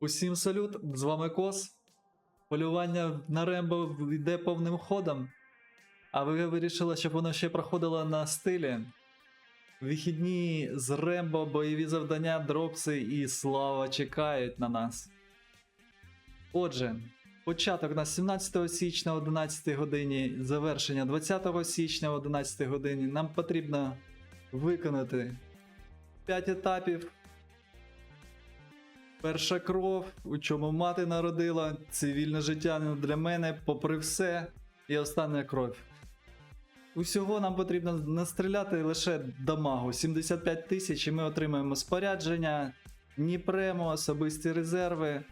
Усім салют, з вами Кос. Полювання на Рембо йде повним ходом. А ви вирішили, щоб воно ще проходило на стилі. Вихідні з Рембо, бойові завдання, дропси і слава чекають на нас. Отже, початок на 17 січня о 11 годині, завершення 20 січня о 11 годині. Нам потрібно виконати 5 етапів. Перша кров, у чому мати народила, цивільне життя не для мене, попри все, і остання кров. Усього нам потрібно настріляти лише дамагу 75 тисяч, і ми отримаємо спорядження, Дніпремо, особисті резерви,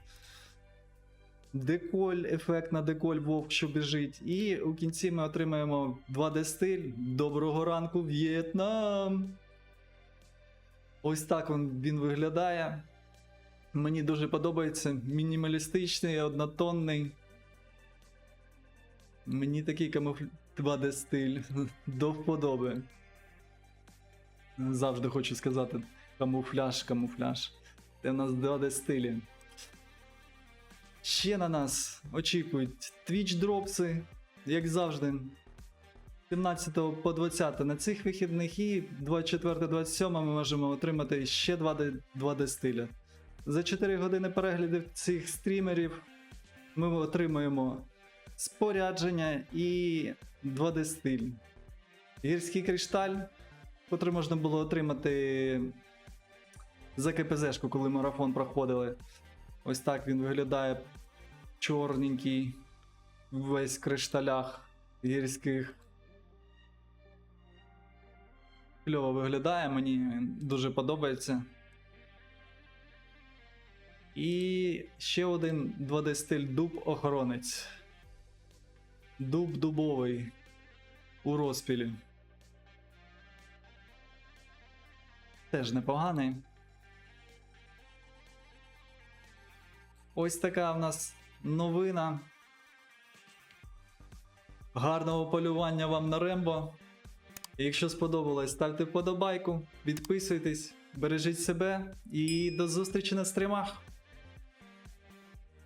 деколь, ефект на деколь вовк, що біжить. І у кінці ми отримаємо 2D стиль. Доброго ранку, В'єтнам! Ось так він, він виглядає. Мені дуже подобається. Мінімалістичний, однотонний. Мені такий камуфл 2D стиль до вподоби. Завжди хочу сказати камуфляж, камуфляж. Це в нас 2D стилі. Ще на нас очікують Twitch дропси, як завжди. 17 по 20 на цих вихідних і 24-27 ми можемо отримати ще 2D, 2D стиля. За 4 години переглядів цих стрімерів ми отримуємо спорядження і 2D стиль. Гірський кришталь, котрий можна було отримати за КПЗшку, коли марафон проходили. Ось так він виглядає чорненький, весь в кришталях гірських. Кльово виглядає, мені дуже подобається. І ще один 2D стиль дуб охоронець. Дуб дубовий у розпілі. Теж непоганий. Ось така в нас новина. Гарного полювання вам на Рембо. Якщо сподобалось, ставте вподобайку, підписуйтесь, бережіть себе і до зустрічі на стримах.